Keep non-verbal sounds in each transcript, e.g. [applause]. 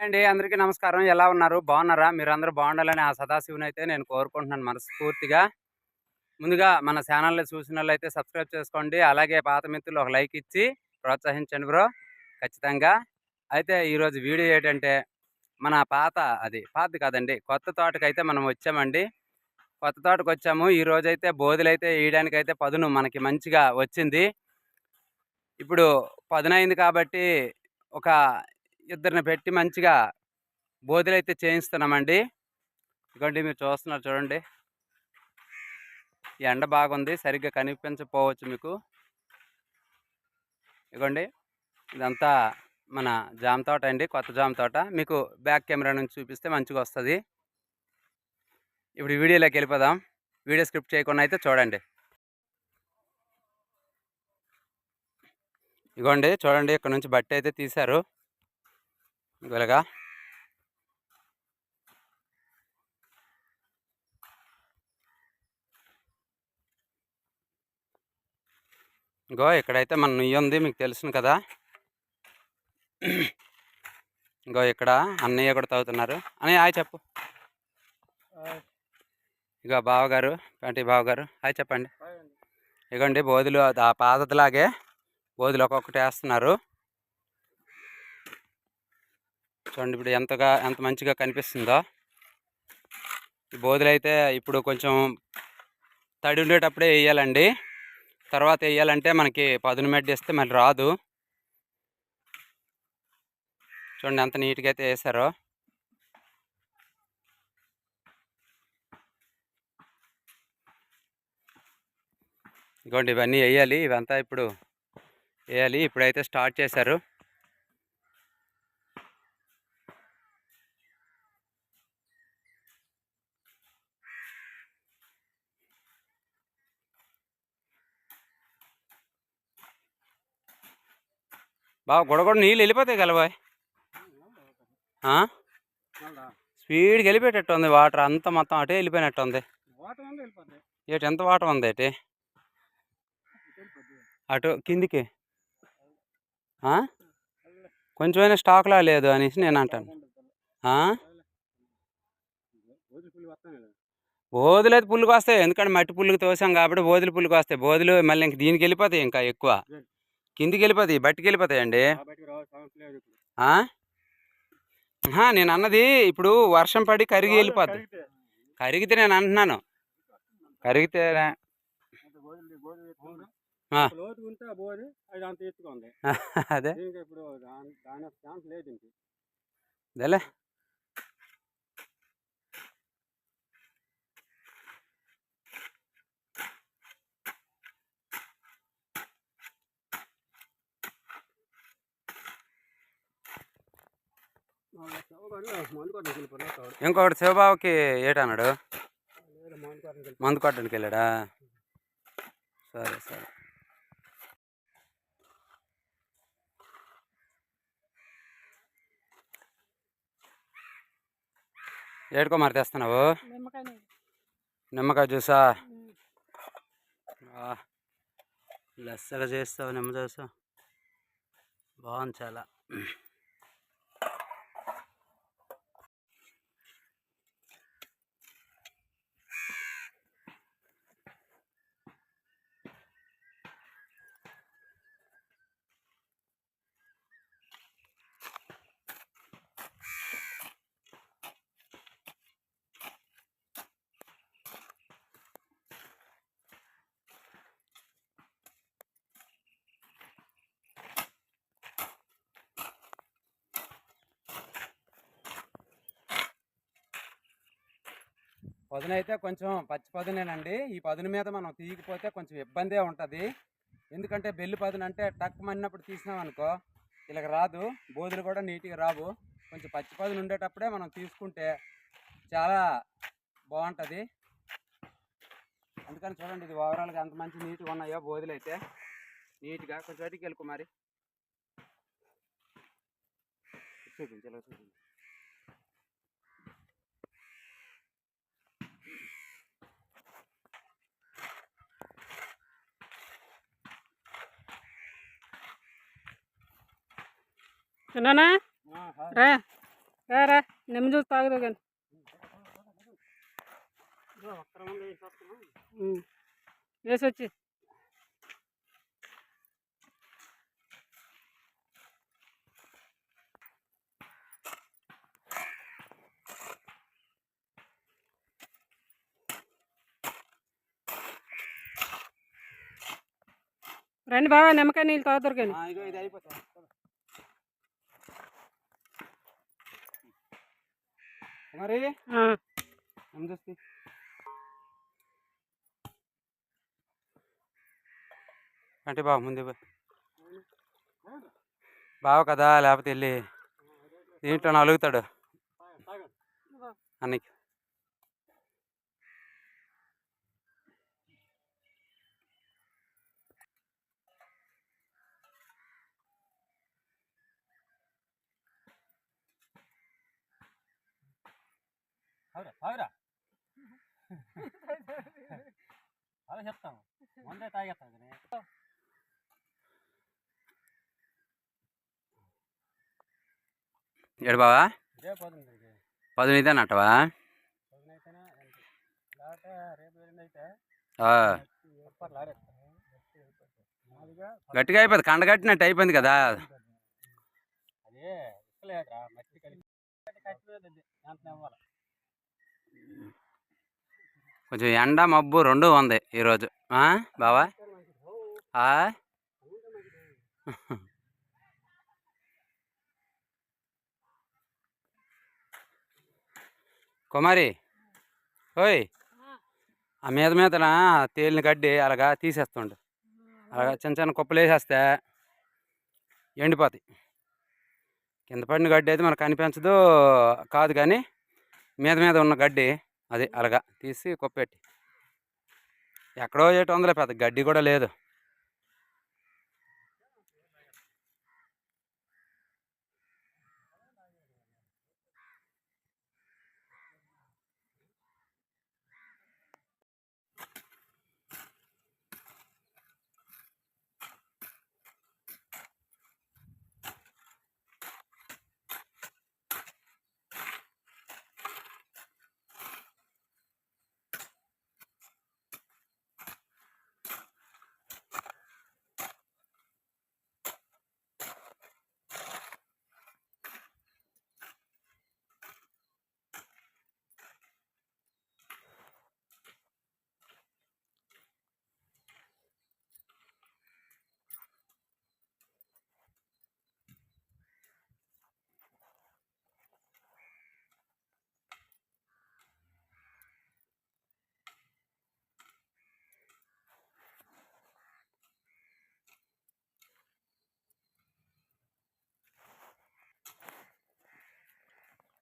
అండి. అందరికీ నమస్కారం. ఎలా ఉన్నారు? బాగున్నారా? మీరు అందరూ బాగుండాలని ఆ సదాశివుని అయితే నేను కోరుకుంటున్నాను మనస్ఫూర్తిగా. ముందుగా మన ఛానల్ని చూసిన అయితే సబ్స్క్రైబ్ చేసుకోండి. అలాగే పాత మిత్రులు ఒక లైక్ ఇచ్చి ప్రోత్సహించండి బ్రో. ఖచ్చితంగా. అయితే ఈరోజు వీడియో ఏంటంటే మన పాత అది పాత కాదండి కొత్త తోటకైతే మనం వచ్చామండి. కొత్త తోటకు వచ్చాము ఈ బోధులు అయితే బోధులైతే వేయడానికి అయితే పదును మనకి మంచిగా వచ్చింది. ఇప్పుడు పదునైంది కాబట్టి ఒక ఇద్దరిని పెట్టి మంచిగా బోధులు అయితే చేయిస్తున్నామండి. ఇదిగోండి మీరు చూస్తున్నారు చూడండి. ఎండ బాగుంది సరిగ్గా కనిపించకపోవచ్చు మీకు. ఇదిగోండి ఇదంతా మన జామ తోట అండి కొత్త జామ తోట. మీకు బ్యాక్ కెమెరా నుంచి చూపిస్తే మంచిగా వస్తుంది. ఇప్పుడు వీడియోలోకి వెళ్ళిపోదాం. వీడియో స్క్రిప్ట్ చేయకుండా అయితే చూడండి. ఇగోండి చూడండి ఇక్కడ నుంచి బట్టి అయితే తీశారు. ఇలాగా ఇంకో ఇక్కడైతే మన నుయ్యి ఉంది మీకు తెలుసును కదా. ఇంకో ఇక్కడ అన్నయ్య కూడా తాగుతున్నారు. అన్నయ్య హాయ్ చెప్పు. ఇక బావగారు పెంటి బావగారు హాయ్ చెప్పండి. ఇగోండి బోధులు ఆ పాతదిలాగే బోధులు ఒక్కొక్కటి వేస్తున్నారు. చూడండి ఇప్పుడు ఎంతగా ఎంత మంచిగా కనిపిస్తుందో. ఈ బోధులు అయితే ఇప్పుడు కొంచెం తడి ఉండేటప్పుడే వేయాలండి. తర్వాత వేయాలంటే మనకి పదును మెడ్డి ఇస్తే మళ్ళీ రాదు. చూడండి ఎంత నీట్గా అయితే వేసారో. ఇదిగోండి ఇవన్నీ వేయాలి. ఇవంతా ఇప్పుడు వేయాలి. ఇప్పుడైతే స్టార్ట్ చేశారు. బావ గొడగొడ నీళ్ళు వెళ్ళిపోతాయి కలబాయ్ స్పీడ్కి వెళ్ళిపోయేటట్టు ఉంది వాటర్ అంతా మొత్తం అటే వెళ్ళిపోయినట్టు ఉంది ఏటి ఎంత వాటర్ ఉంది ఏటి? అటు కిందికి. కొంచెమైనా స్టాక్లా లేదు అనేసి నేను అంటాను. బోధులు అయితే పుల్లుకు వస్తాయి ఎందుకంటే మట్టి పుల్లుకు తోసాం కాబట్టి బోధులు పుల్లుకు వస్తాయి బోధులు మళ్ళీ ఇంక దీనికి వెళ్ళిపోతాయి ఇంకా ఎక్కువ. కిందికి వెళ్ళిపోతాయి బట్టికి వెళ్ళిపోతాయండి నేను అన్నది ఇప్పుడు వర్షం పడి కరిగి వెళ్ళిపోద్ది. కరిగితే. నేను అంటున్నాను. కరిగితే అది [laughs] అంత ఎత్తుగా ఉంది అదే దీనికి ఇప్పుడు దాని దాని ఛాన్స్ లేదు ఇంక అదేలే మందు కొట్టడానికి వెళ్ళిపోయినా ఇంకొకటి శివబాబుకి ఏటన్నాడు మందు కొట్టడానికి వెళ్ళాడా? సరే సరే. ఏడుకో మరి తెస్తున్నావు? నిమ్మకాయ జ్యూసా? ఆ, లెస్సగా చేస్తావు నిమ్మ జ్యూసా. బాగుంది చాలా. పదును అయితే కొంచెం పచ్చి పదునేనండి. ఈ పదును మీద మనం తీయకపోతే కొంచెం ఇబ్బందే ఉంటుంది. ఎందుకంటే బెల్లి పదును అంటే టక్ మన్నప్పుడు తీసినాం అనుకో ఇలాగ రాదు. బోధులు కూడా నీట్గా రావు. కొంచెం పచ్చి పదును ఉండేటప్పుడే మనం తీసుకుంటే చాలా బాగుంటుంది అందుకని చూడండి ఇది ఓవరాల్గా ఎంత మంచి నీట్గా ఉన్నాయో బోధులు అయితే నీట్గా కొంచెం అటుకి వెళ్ళుకో మరి చూపించాలి చూపించాలి చిన్నానా రా రారా నిమ్మ జ్యూస్ తాగుదు కానీ ఒక్కర ముందు వేసి వస్తున్నాం వేసి వచ్చి రండి బాగా నిమ్మకాయ నీళ్ళు తాగుతారు కానీ ఆ, ఇగో ఇది అయిపోతుంది మరి? ఏం చూస్తే? అంటే బావ ముందే బావ కదా లేకపోతే వెళ్ళి దీంట్లో నలుగుతాడు అన్నకి తాగురా అదే చెప్తాను తాగేస్తాను కానీ ఏడు బావా పదునైతే నట్టవా అయిపోతుంది. గట్టిగా అయిపోయింది కండ కట్టినట్టు అయిపోయింది కదా అదే మట్టి కలిపి కట్టిపోయింది కొంచెం ఎండ మబ్బు రెండు ఉంది ఈరోజు. బావా? ఆ? కుమారి ఓయ్ ఆ మీద మీదన తేలిన గడ్డి అలాగా తీసేస్తుండు. అలాగా చిన్న చిన్న కుప్పలు వేసేస్తే ఎండిపోతాయి. కింద పడిన గడ్డి అయితే మనకు కనిపించదు కాదు కానీ మీద మీద ఉన్న గడ్డి అది అలాగా తీసి కుప్పెట్టి ఎక్కడో ఏటో ఉందిలే పెద్ద గడ్డి కూడా లేదు.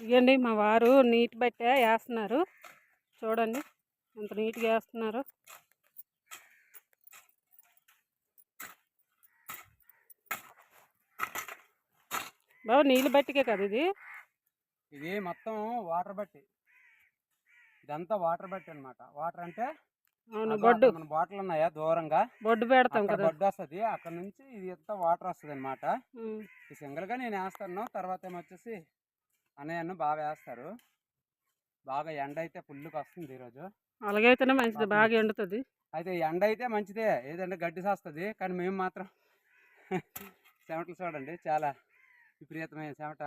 ఇవ్వండి మా వారు నీటి బట్టే వేస్తున్నారు. చూడండి ఎంత నీట్గా వేస్తున్నారు. బాబు నీళ్ళు బట్టికే కదా ఇది? ఇది మొత్తం వాటర్ బట్టి. ఇదంతా వాటర్ బట్టి అన్నమాట. వాటర్ అంటే అవును బొడ్డు. మన బాటిల్ ఉన్నాయా దూరంగా? బొడ్డు పెడతాం కదా. బొడ్డు వస్తుంది. అక్కడ నుంచి ఇది ఎంత వాటర్ వస్తుంది అనమాట. ఈ సింగిల్గా నేను వేస్తాను. తర్వాత ఏమో వచ్చేసి అన్నయ్యను బాగా వేస్తారు. బాగా ఎండ అయితే ఫుల్గా వస్తుంది ఈరోజు. అలాగైతేనే మంచిది బాగా ఎండుతుంది. అయితే ఎండ అయితే మంచిదే ఏదంటే గడ్డి సాస్తుంది కానీ మేము మాత్రం [laughs] చెమటలు చూడండి చాలా విపరీతమైన చెమట.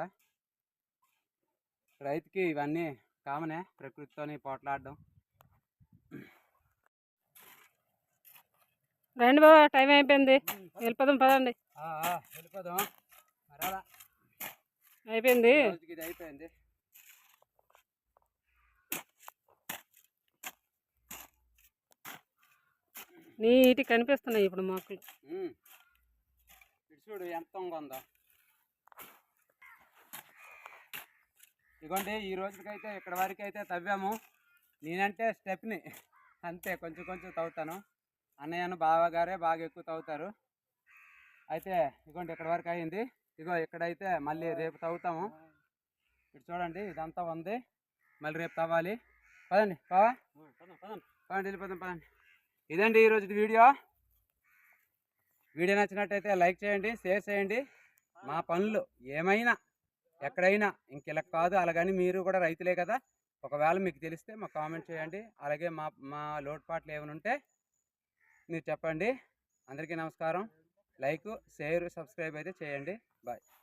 రైతుకి ఇవన్నీ కామనే ప్రకృతితోని పోట్లాడడం. రండి బాబా టైం అయిపోయింది. వెళ్ళిపోదాం పదండి. వెళ్ళిపోదాం. అయిపోయింది? ఇది అయిపోయింది. నీటి కనిపిస్తున్నాయి ఇప్పుడు మొక్కలు చూడు ఎంత ఉందో ఇదిగోండి ఈ రోజుకైతే ఇక్కడ వరకు అయితే తవ్వాము. నేనంటే స్టెప్ని అంతే కొంచెం కొంచెం తవ్వుతాను. అన్నయ్యను బావగారే బాగా ఎక్కువ తవ్వుతారు. అయితే ఇదిగోండి ఇక్కడ వరకు అయింది. ఇగో ఇక్కడైతే మళ్ళీ రేపు తవ్వుతాము. ఇటు చూడండి ఇదంతా ఉంది. మళ్ళీ రేపు తవ్వాలి. పదండి బావా పదం పదం. పదండి వెళ్ళిపోదాం పదండి. ఇదండి ఈరోజు వీడియో. వీడియో నచ్చినట్టయితే లైక్ చేయండి షేర్ చేయండి. మా పనులు ఏమైనా ఎక్కడైనా ఇంకెలా కాదు అలాగని మీరు కూడా రైతులే కదా. ఒకవేళ మీకు తెలిస్తే మాకు కామెంట్ చేయండి. అలాగే మా మా లోటుపాట్లు ఏమైనా ఉంటే మీరు చెప్పండి. అందరికీ నమస్కారం. లైక్ షేర్ సబ్స్క్రైబ్ అయితే చేయండి. Bye.